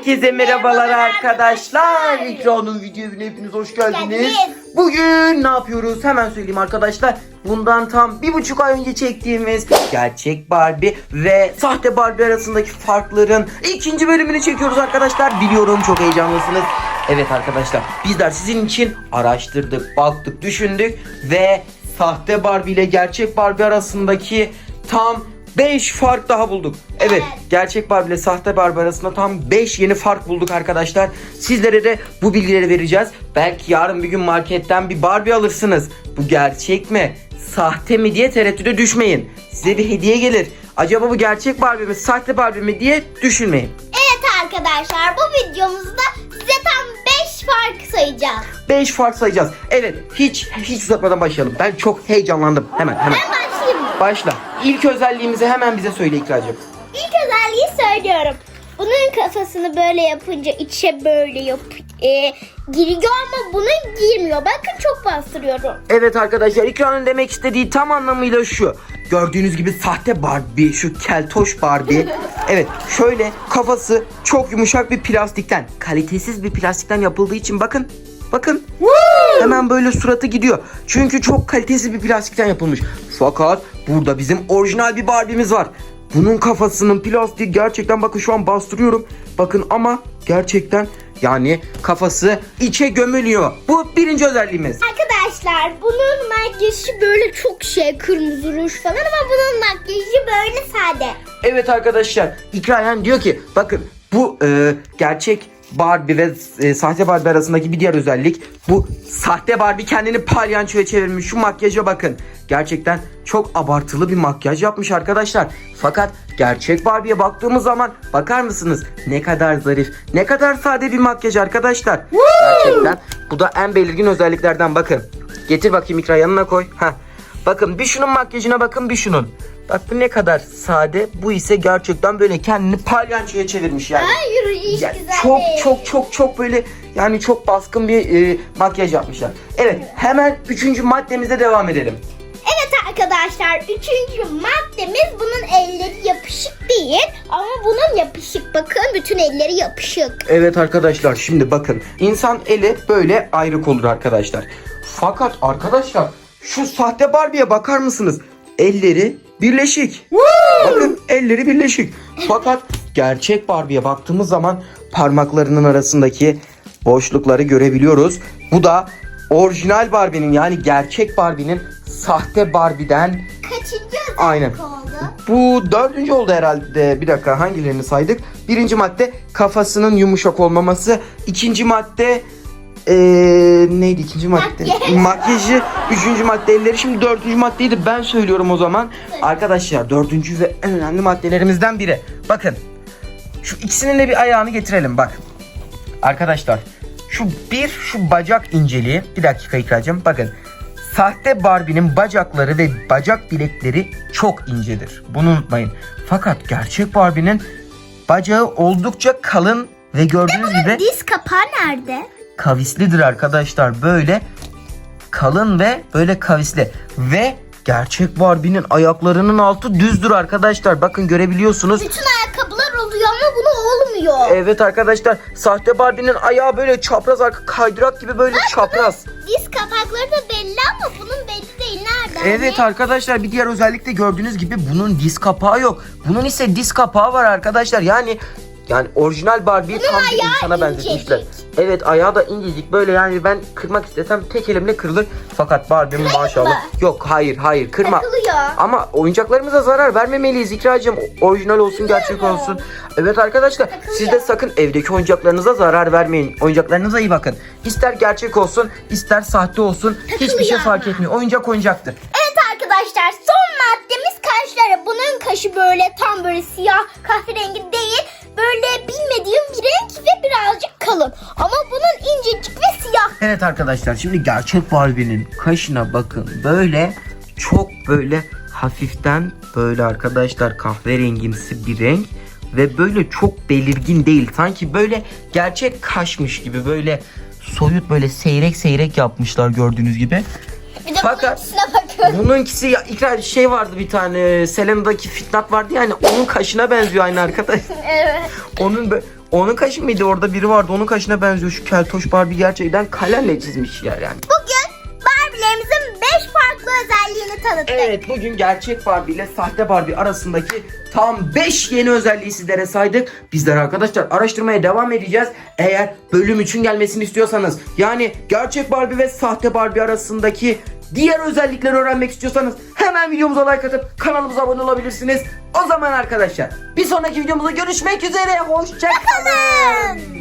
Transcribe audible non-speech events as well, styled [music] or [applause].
Herkese merhabalar arkadaşlar. Ekranın video evine hepiniz hoş geldiniz. geldiniz. Bugün ne yapıyoruz? Hemen söyleyeyim arkadaşlar. Bundan tam bir buçuk ay önce çektiğimiz gerçek Barbie ve sahte Barbie arasındaki farkların ikinci bölümünü çekiyoruz arkadaşlar. Biliyorum çok heyecanlısınız. Evet arkadaşlar bizler sizin için araştırdık, baktık, düşündük ve sahte Barbie ile gerçek Barbie arasındaki tam 5 fark daha bulduk. Evet, Evet. gerçek Barbie ile sahte Barbie arasında tam 5 yeni fark bulduk arkadaşlar. Sizlere de bu bilgileri vereceğiz. Belki yarın bir gün marketten bir Barbie alırsınız. Bu gerçek mi? Sahte mi diye tereddüde düşmeyin. Size bir hediye gelir. Acaba bu gerçek Barbie mi, sahte Barbie mi diye düşünmeyin. Evet arkadaşlar bu videomuzda size tam 5 fark sayacağız. 5 fark sayacağız. Evet, hiç hiç uzatmadan başlayalım. Ben çok heyecanlandım. Hemen hemen. Mı? Başla. İlk özelliğimizi hemen bize söyle İkracığım. İlk özelliği söylüyorum. Bunun kafasını böyle yapınca içe böyle yap e, giriyor ama buna girmiyor. Bakın çok bastırıyorum. Evet arkadaşlar İkra'nın demek istediği tam anlamıyla şu. Gördüğünüz gibi sahte Barbie, şu keltoş Barbie. [laughs] evet şöyle kafası çok yumuşak bir plastikten, kalitesiz bir plastikten yapıldığı için bakın. Bakın. Hemen böyle suratı gidiyor. Çünkü çok kalitesiz bir plastikten yapılmış. Fakat burada bizim orijinal bir Barbie'miz var. Bunun kafasının plastiği gerçekten bakın şu an bastırıyorum. Bakın ama gerçekten yani kafası içe gömülüyor. Bu birinci özelliğimiz. Arkadaşlar bunun makyajı böyle çok şey kırmızı ruj falan ama bunun makyajı böyle sade. Evet arkadaşlar İkrayen diyor ki bakın bu e, gerçek Barbie ve e, sahte Barbie arasındaki bir diğer özellik bu sahte Barbie kendini palyançoya çevirmiş şu makyaja bakın. Gerçekten çok abartılı bir makyaj yapmış arkadaşlar. Fakat gerçek Barbie'ye baktığımız zaman bakar mısınız ne kadar zarif ne kadar sade bir makyaj arkadaşlar. Gerçekten bu da en belirgin özelliklerden bakın. Getir bakayım İkra yanına koy. Heh. Bakın bir şunun makyajına bakın bir şunun. Bak bu ne kadar sade. Bu ise gerçekten böyle kendini palyançoya çevirmiş yani. Hayır hiç Ya güzel çok değil. çok çok çok böyle yani çok baskın bir e, makyaj yapmışlar. Evet hemen üçüncü maddemize devam edelim. Evet arkadaşlar üçüncü maddemiz bunun elleri yapışık değil ama bunun yapışık bakın bütün elleri yapışık. Evet arkadaşlar şimdi bakın insan eli böyle ayrık olur arkadaşlar. Fakat arkadaşlar şu sahte Barbie'ye bakar mısınız? Elleri birleşik. Bakın elleri birleşik. [laughs] Fakat gerçek Barbie'ye baktığımız zaman parmaklarının arasındaki boşlukları görebiliyoruz. Bu da orijinal Barbie'nin yani gerçek Barbie'nin sahte Barbie'den Kaçıncı Aynen. oldu? bu dördüncü oldu herhalde. Bir dakika hangilerini saydık? Birinci madde kafasının yumuşak olmaması. İkinci madde eee, neydi ikinci madde? Makyaj. Makyajı. Üçüncü madde elleri. Şimdi dördüncü maddeyi de ben söylüyorum o zaman. Arkadaşlar dördüncü ve en önemli maddelerimizden biri. Bakın. Şu ikisinin de bir ayağını getirelim bak. Arkadaşlar şu bir şu bacak inceliği. Bir dakika İkracığım bakın. Sahte Barbie'nin bacakları ve bacak bilekleri çok incedir. Bunu unutmayın. Fakat gerçek Barbie'nin bacağı oldukça kalın ve gördüğünüz gibi Diz kapağı nerede? Kavislidir arkadaşlar. Böyle kalın ve böyle kavisli. Ve gerçek Barbie'nin ayaklarının altı düzdür arkadaşlar. Bakın görebiliyorsunuz. Bütün ayakkabılar oluyor ama bunu olmuyor. Evet arkadaşlar sahte Barbie'nin ayağı böyle çapraz arka kaydırak gibi böyle çapraz. Diz kapakları da belli ama bunun belli değil nerede? Evet arkadaşlar bir diğer özellik de gördüğünüz gibi bunun diz kapağı yok. Bunun ise diz kapağı var arkadaşlar. Yani yani orijinal Barbie'yi tam bir insana benzetmişler. Evet ayağı da incecik böyle yani ben kırmak istesem tek elimle kırılır. Fakat Barbie'min Kırayım maşallah. Yok hayır hayır kırma. Takılıyor. Ama oyuncaklarımıza zarar vermemeliyiz İkracığım. Orijinal olsun gerçek olsun. Evet arkadaşlar Takılıyor. siz de sakın evdeki oyuncaklarınıza zarar vermeyin. Oyuncaklarınıza iyi bakın. İster gerçek olsun ister sahte olsun hiçbir şey Takılıyor fark etmiyor. Oyuncak oyuncaktır. Evet arkadaşlar son. Bunun kaşı böyle tam böyle siyah kahverengi değil. Böyle bilmediğim bir renk ve birazcık kalın. Ama bunun incecik ve siyah. Evet arkadaşlar şimdi gerçek Barbie'nin kaşına bakın. Böyle çok böyle hafiften böyle arkadaşlar kahverengimsi bir renk ve böyle çok belirgin değil. Sanki böyle gerçek kaşmış gibi böyle soyut böyle seyrek seyrek yapmışlar gördüğünüz gibi. Bir de Fakat- bunun bakın. Bununkisi ya ikrar şey vardı bir tane Selena'daki Fitnat vardı yani onun kaşına benziyor aynı arkadaş. [laughs] Evet. Onun Onun kaşı mıydı? Orada biri vardı. Onun kaşına benziyor. Şu keltoş Barbie gerçekten kalemle çizmiş ya yani. Bugün tanıttık. Evet bugün gerçek Barbie ile sahte Barbie arasındaki tam 5 yeni özelliği sizlere saydık. Bizler arkadaşlar araştırmaya devam edeceğiz. Eğer bölüm için gelmesini istiyorsanız yani gerçek Barbie ve sahte Barbie arasındaki diğer özellikleri öğrenmek istiyorsanız hemen videomuza like atıp kanalımıza abone olabilirsiniz. O zaman arkadaşlar bir sonraki videomuzda görüşmek üzere. Hoşçakalın. Kalın.